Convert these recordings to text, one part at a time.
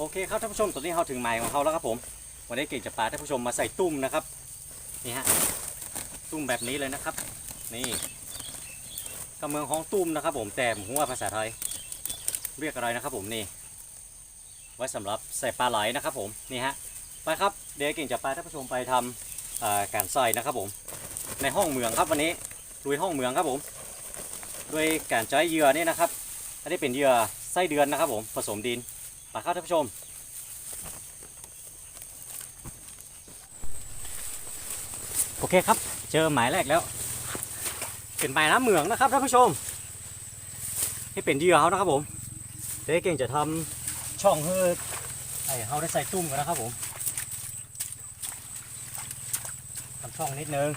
โอเคครับท่านผู้ชมตอนนี้เราถึงหมายของเขาแล้วครับผม วันนี้เก่งจะพาท่านผู้ชมมาใส่ตุ้มนะครับ นี่ฮะ ตุ้มแบบนี้เลยนะครับ นี่กำเมืองของตุ้มนะครับ ผมแต่ผมว่าภาษาไทยเรียกอะไรนะครับ ผมนี่ ไว้สำหรับใส่ปลาไหลนะครับ ผม นี่ฮะ ไปครับ เดี๋ยวเก่งจะพาท่านผู้ชมไปทำอ่าการใส่นะครับผม ในห้องเมืองครับวันนี้ลุยห้องเมืองครับผมด้วยการใช้เหยื่อนี่นะครับ อันนี้เป็นเหยื่อไส้เดือนนะครับ ผม ผสมดิน ไปครับท่านผู้ชม โอเคครับ เจอหมายแรกแล้วเป็นหมายน้ำเหมืองนะครับท่านผู้ชม ให้เป็นเหยื่อเขานะครับผมเดี๋ยวเก่งจะทำช่องให้ไอเขาได้ใส่ตุ้มกันนะครับผมทำช่องนิดนึง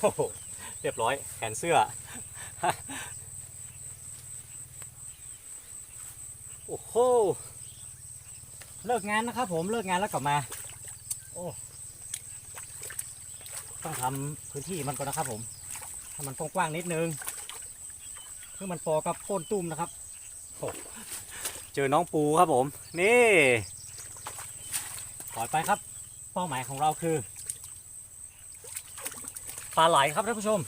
โอ้โห เรียบร้อยแขนเสื้อ โอ้โห เลิกงานนะครับผมเลิกงานแล้วกลับมา โอ้ต้องทำพื้นที่มันก่อนนะครับผมให้มันกว้างๆนิดนึงเพื่อมันพอกับโคนตุ้มนะครับโอ้เจอน้องปูครับผม นี่ปล่อยไปครับ เป้าหมายของเราคือ ปลาไหลครับท่านผู้ชม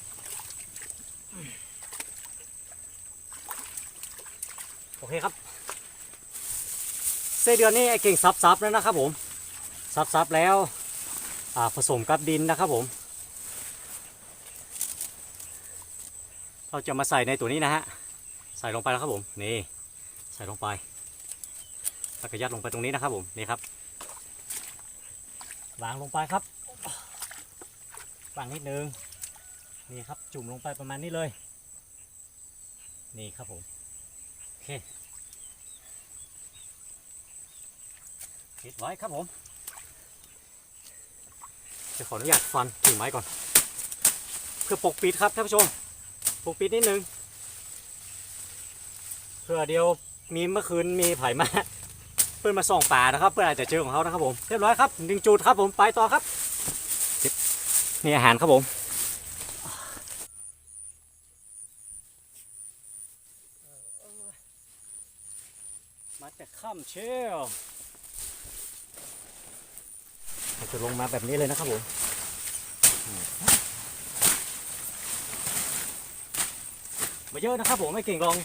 โอเคครับไส้เดือนนี่ไอเก่งซับซับแล้วนะครับผมซับซับแล้วผสมกับดินนะครับผม เราจะมาใส่ในตัวนี้นะฮะ ใส่ลงไปแล้วครับผม นี่ ใส่ลงไปแล้วก็ยัดลงไปตรงนี้นะครับผม นี่ครับ วางลงไปครับ วางนิดนึงนี่ครับจุ่มลงไปประมาณนี้เลย นี่ครับผมโอเคปิดไว้ครับผมจะขออนุญาตฟันถึงไม้ก่อน เพื่อปกปิดครับท่านผู้ชมปกปิดนิดนึงเพื่อเดียวมีเมื่อคืนมีไผ่มาเพื่อนมาส่องป่านะครับ เพื่อนอาจจะเจอของเขานะครับผมเรียบร้อยครับหนึ่งจุดครับผมไปต่อครับ นี่อาหารครับผมมาจากข้ามเชลมันจะลงมาแบบนี้เลยนะครับผมมาเยอะนะครับผมไม่เก่งลอง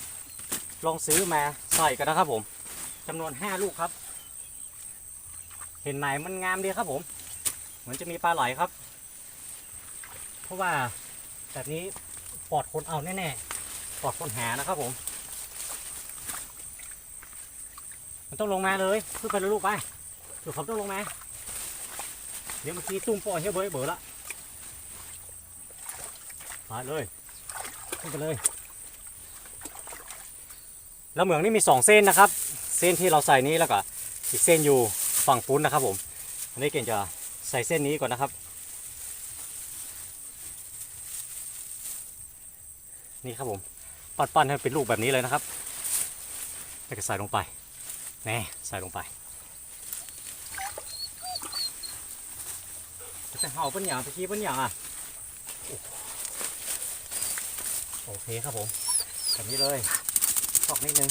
ลองซื้อมาใส่กันนะครับผมจำนวนห้าลูกครับ เห็นไหมมันงามดีครับผม เหมือนจะมีปลาไหลครับเพ ราะว่าแบบนี้ปลอดคนเอาแน่ๆปลอดคนหานะครับผม มันต้องลงมาเลยขึ้นไปลูกไปลูกเขาต้องลงมาเดี๋ยวเมื่อกี้ตุ้มปล่อยให้เบยเบอละมาเลยขึ้นไปเลยแล้วเหมืองนี่มีสองเส้นนะครับ เส้นที่เราใส่นี้แล้วก็อีกเส้นอยู่ฝั่งปุ้นนะครับผมอันนี้เก่งจะใส่เส้นนี้ก่อนนะครับ นี่ครับผมปั้นๆให้เป็นลูกแบบนี้เลยนะครับแล้วก็ใส่ลงไปแน่ใส่ลงไปจะเห่าเป็นอย่างตะกี้เป็นอย่างอะโอเคครับผมแบบนี้เลยออกนิดนึง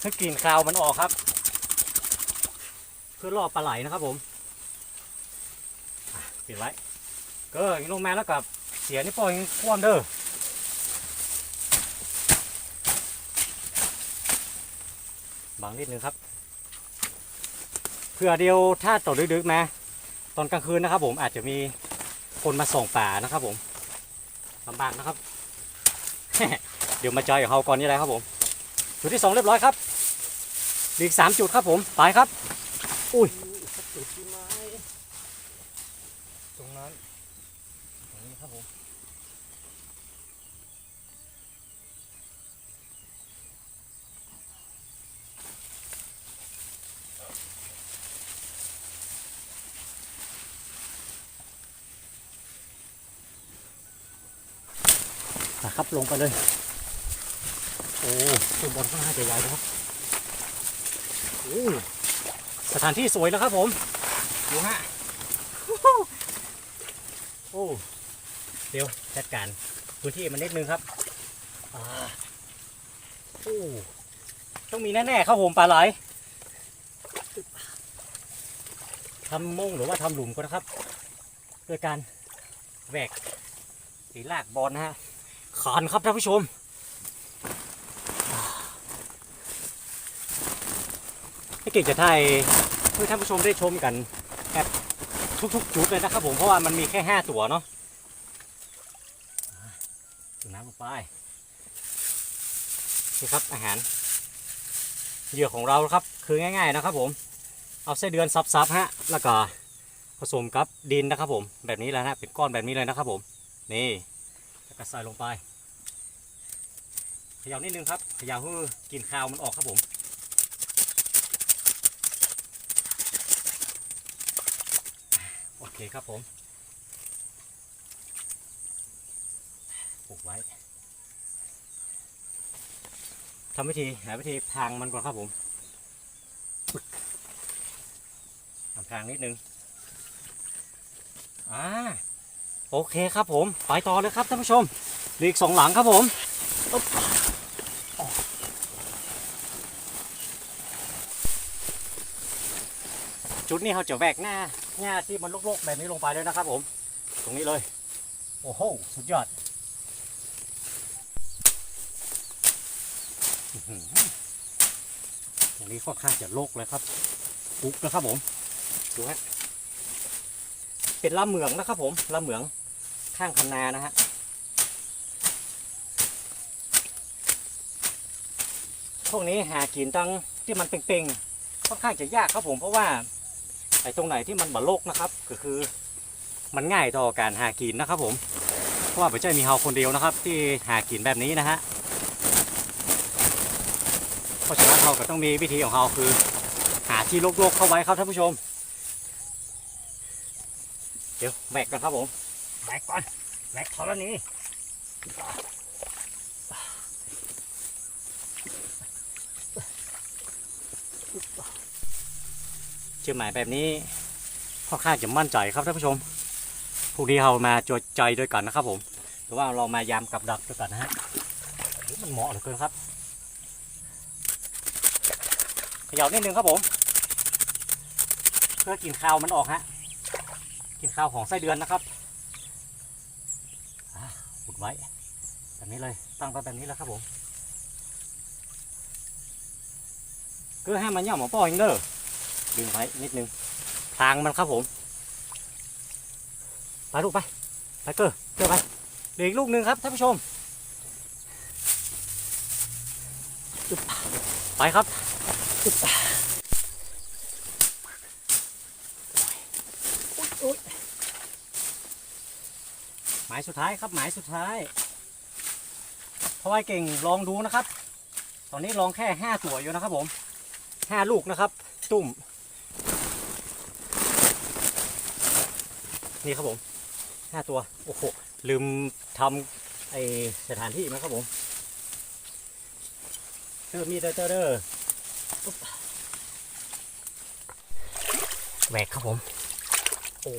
ให้กลิ่นคาวมันออกครับ เพื่อล่อปลาไหลนะครับผมปิดไว้ก็ยิงลงมาแล้วกับ เสียนี่ปล่อยคว่ำเด้อบังนิดนึงครับเพื่อเดียวถ้าตกดึกๆมาตอนกลางคืนนะครับ ผมอาจจะมีคนมาส่องป่านะครับ ผมลำบากนะครับ เดี๋ยวมาจอยกับเขาก่อนนี่แหละครับผมจุดที่สองเรียบร้อยครับออีกสามจุดครับผมไปครับ อุ้ยจุดที่ไม้ตรงนั้นตรงนี้ ครับผมนะครับลงไปเลย โอ้ตัวบอลข้างหน้าจะใหญ่นะครับโอ้สถานที่สวยแล้วครับผม ดูฮะ โอ้ เดี๋ยวจัดการพื้นที่มันนิดนึงครับอต้องมีแน่ๆครับผมปลาไหลทำม่งหรือว่าทำหลุมก็นะครับด้วยการแหวกหรือลากบอลนะฮะขานครับท่านผู้ชมให้เก่งจะถ่ายเพื่อท่านผู้ชมได้ชมกันแบบทุกๆจุดเลยนะครับผมเพราะว่ามันมีแค่ 5 ตัวเนาะจุ่มน้ำลงไป นี่ครับอาหารเหยื่อของเราครับคือง่าย ๆนะครับ ผมเอาไส้เดือนซับๆฮะแล้วก็ผสมกับดินนะครับ ผมแบบนี้แหละนะเป็นก้อนแบบนี้เลยนะครับ ผมนี่แล้วก็ใส่ลงไปเขย่านิดนึงครับเขย่าให้กลินคาวมันออกครับผมโอเคครับผมปลูกไว้ ทำวิธีหาวิธีพางมันก่อนครับผมทำพางนิดนึงอ่าโอเคครับผม ไปต่อเลยครับท่านผู้ชมเหลืออีกสองหลังครับผมจุดนี้เขาจะแวกหน้าหญ้าที่มันรกๆแบบนี้ลงไปเลยนะครับผม ตรงนี้เลย โอ้โห สุดยอดอื้อหือ ตรงนี้ค่อนข้างจะโรกเลยครับปุ๊บนะครับผมดูฮะเป็นลำเหมืองนะครับผมลำเหมืองข้างคันนานะฮะพวกนี้หากินตั้งที่มันเป่งๆค่อนข้างจะยากครับผมเพราะว่าไอ้ตรงไหนที่มันบ่โลกนะครับ ก็คือมันง่ายต่อการหากินนะครับผมเพราะว่าไม่ใช่มีเฮาคนเดียวนะครับ ที่หากินแบบนี้นะฮะ เพราะฉะนั้นเราก็ต้องมีวิธีของเราคือ หาที่โลกๆเข้าไว้ครับท่านผู้ชม เดี๋ยวแบกกันครับผมแบกก่อนแบกธรณีเชื่อหมายแบบนี้ค่อนข้างจะมั่นใจครับท่านผู้ชมพวกนี้เรามาจดใจด้วยกันนะครับผมหรือว่าเรามายามกับดักด้วยกันนะฮะมันเหมาะเหลือเกินครับเขย่านิดนึงครับผม เพื่อกินข้าวมันออกฮะกินข้าวของไส้เดือนนะครับอ่าอุดไว้แบบนี้เลยตั้งไว้แบบนี้แล้วครับผมเพื่อให้มันย่อมมาป้อยิงเด้อดึงไว้นิดนึงทางมันครับผมไปลูกไปไปเกอร์เกอร์ไปเหลืออีกลูกหนึ่งครับท่านผู้ชมไปครับ หมายสุดท้ายครับหมายสุดท้ายเพราะว่าเก่งลองดูนะครับ ตอนนี้ลองแค่ห้าตัวอยู่นะครับผมห้าลูกนะครับ ตุ่ม นี่ครับผมห้าตัว โอ้โห ลืมทำไอสถานที่ไหมครับผมเตอร์มีเตอร์เตอร์ แหวกครับผม โอ้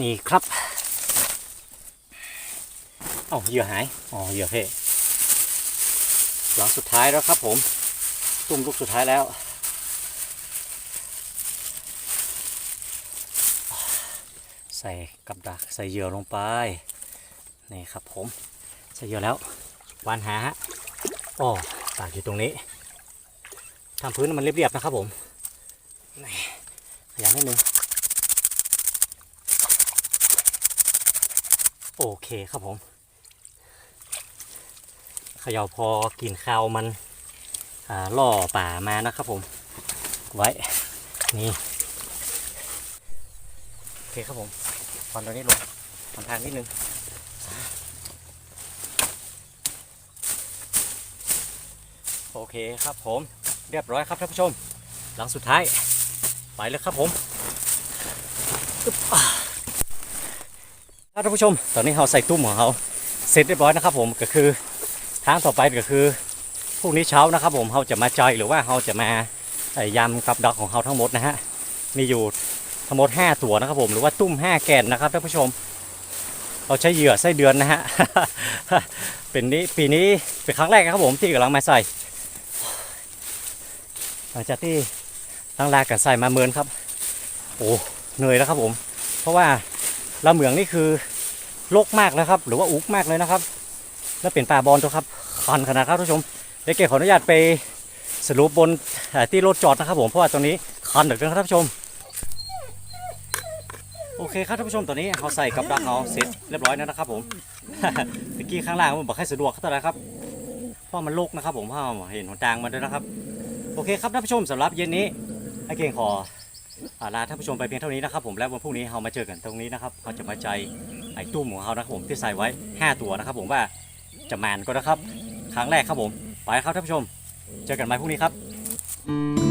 นี่ครับเอ้าเหยื่อหาย อ๋อเหยื่อเพ่หลังสุดท้ายแล้วครับผม ตุ่มลูกสุดท้ายแล้ว ใส่กับดักใส่เหยื่อลงไป นี่ครับผม ใส่เหยื่อแล้ววานหาฮะ อ๋อตากอยู่ตรงนี้ทำพื้นมันเรียบๆนะครับผมนี่ขยันนิดนึงโอเคครับผมเขย่าพอกินข้าวมันอ่าล่อป่ามานะครับผม ไว้ นี่โอเคครับผมตอนตัวนี้ลงทำทางนิดนึง โอ เคครับผมเรียบร้อยครับท่านผู้ชม หลังสุดท้าย ไปเลยครับผมท่านผู้ชม ตอนนี้เราใส่ตุ้มของเขาเสร็จเรียบร้อยนะครับผมก็คือทางต่อไปก็คือพรุ่งนี้เช้านะครับผมเราจะมาจอยหรือว่าเราจะมายำกับดักของเราทั้งหมดนะฮะมีอยู่ทั้งหมด 5 ตัวนะครับผมหรือว่าตุ้ม 5 แกนนะครับท่านผู้ชม เราใช้เหยื่อไส้เดือนนะฮะเป็นนี้ปีนี้เป็นครั้งแรกนะครับผมที่กำลังมาใส่ หลังจากที่ตั้งลากันใส่มาเมินครับ โอ้เหนื่อยแล้วครับผม เพราะว่าลาเหมืองนี่คือโลกมากนะครับ หรือว่าอุกมากเลยนะครับ แล้วเป็นป่าบอลตัวครับคันขนาดครับท่านผู้ชมเดี๋ยวเก๋ขออนุญาตไปสรุปบนที่รถจอดนะครับผมเพราะว่าตรงนี้คันเหลือเกินครับท่านผู้ชมโอเคครับท่านผู้ชมตอนนี้เขาใส่กับดักเขาเสร็จเรียบร้อยแล้วนะครับผมเมื่อกี้ข้างล่างผมบอกให้สะดวกเท่าไหร่ครับเพราะมันโลกนะครับผมเพราะเห็นหนทางมันด้วยนะครับ โอเคครับท่านผู้ชมสำหรับเย็นนี้ไอเก่งขออลาท่านผู้ชมไปเพียงเท่านี้นะครับผมแล้ววันพรุ่งนี้เรามาเจอกันตรงนี้นะครับเราจะมาใจไอตุ้มของเขานะครับผมที่ใส่ไว้ 5 ตัวนะครับ ผมว่าจะแมนก็นะครับ ครั้งแรกครับผม ไปครับท่านผู้ชม เจอกันใหม่พรุ่งนี้ครับ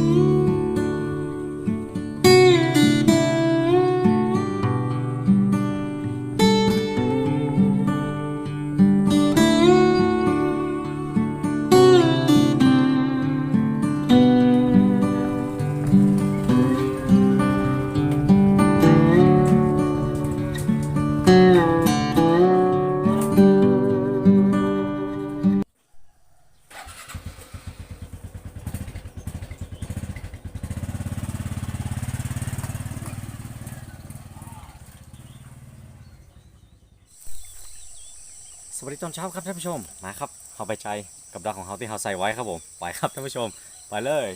อนเช้าครับท่านผู้ชมมาครับเข้าไปใจกับดักของเขาที่เขาใส่ไว้ครับผมไปครับท่านผู้ชมไปเลย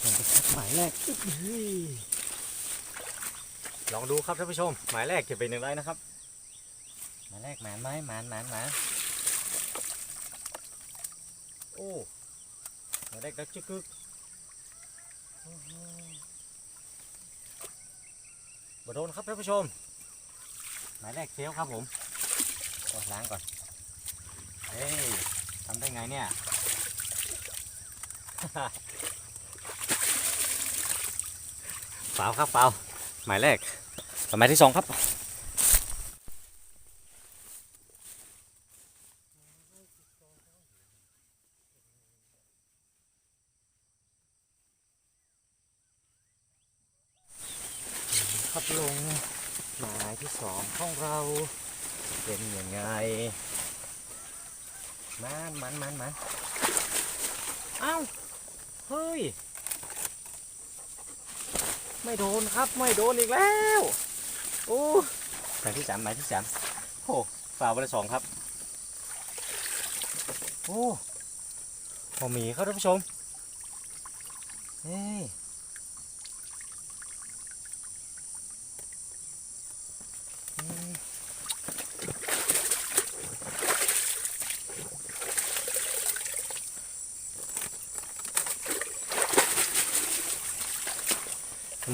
เดินไปครับหมายแรกอึ๊บเฮ้ยลองดูครับท่านผู้ชม หมายแรกจะเป็นอย่างไรนะครับ หมายแรกหมานไหมหมานหมานหมานโอ้หมายแรกดักจึกกึกโอ้โหบ่โดนครับท่านผู้ชมหมายแรกเซลครับผมโอ้ล้างก่อน เฮ้ยทำได้ไงเนี่ย เปล่าครับเปล่าหมายแรกหมายที่สองครับลง หมายที่สองของ เราเป็นยังไงมันมันมันมันเอ้าเฮ้ย ไม่โดนครับไม่โดนอีกแล้วโอ้หมายที่สามหมายที่สามโอ้ฝ่าวไปละสองครับ โอ้พอหมีครับท่านผู้ชมเฮ้ย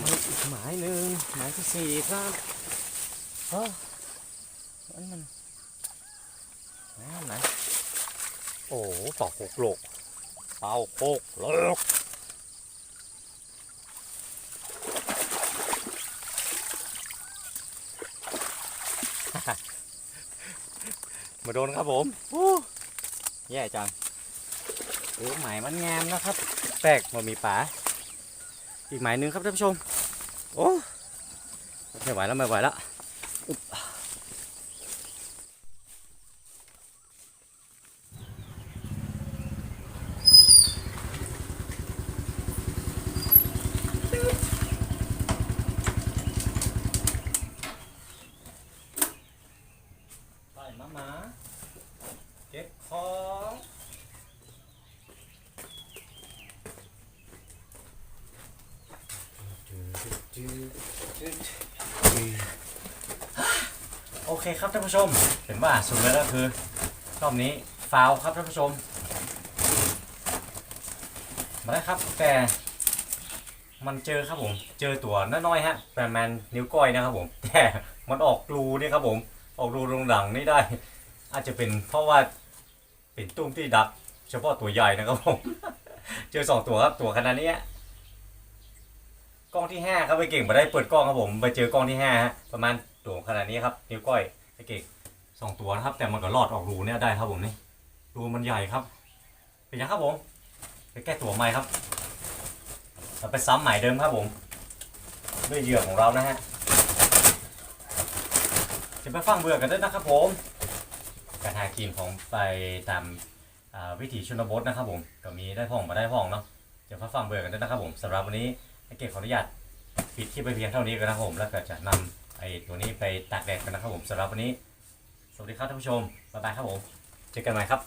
หมายอีกหมาย หนึ่งหมายที่สี่ครับเออมันมันไหนโอ้เป่าโคกโลกเป่าโคกโลกมาโดนครับผมแย่จังโอ้หมายมันงามนะครับ แปลกมันมีป๋าอีกหมายหนึ่งครับท่านผู้ชม โอ้ ไม่ไหวแล้วไม่ไหวแล้วอุ๊บไปมามาเก็บของ โอ เคครับท่านผู้ชม เห็นว่าสุดแล้วก็คือ รอบนี้ฟาวครับท่านผู้ชม มาได้ครับ แต่มันเจอครับผม เจอตัวน้อยๆฮะประมาณนิ้วก้อยนะครับผม แต่มันออกรูนี่ครับผม ออกรูตรงหลังนี่ได้ อาจจะเป็นเพราะว่าเป็นตุ้มที่ดัก เฉพาะตัวใหญ่นะครับผม เจอสองตัวครับตัวขนาดนี้กล้องที่ห้าครับไปเก่งมาได้เปิดกล้องครับผม ไปเจอกล้องที่ห้าฮะประมาณ ตัวขนาดนี้ครับนิ้วก้อยไปเก่งสองตัวนะครับ แต่มันก็รอดออกรูเนี่ยได้ครับผมนี่รูมันใหญ่ครับ เป็นยังครับผมไปแก้ตัวใหม่ครับเราไปซ้ำใหมายเดิมครับผม ด้วยเหยื่อของเรานะฮะจะไปฟังเบื่อกันด้วยนะครับผมการหากินของไปตามวิถีชนบทนะครับผมก็มีได้พ่องมาได้พ่องเนาะจะไปฟังเบื่อกันด้วยนะครับผมสำหรับวันนี้ให้เก็บขออนุญาตปิดคลิปไปเพียงเท่านี้กันนะครับผมแล้วก็จะนำ ไอตัวนี้ไปตากแดดกันนะครับผมสำหรับวันนี้ สวัสดีครับท่านผู้ชมบ๊ายบายครับผม เจอกันใหม่ครับ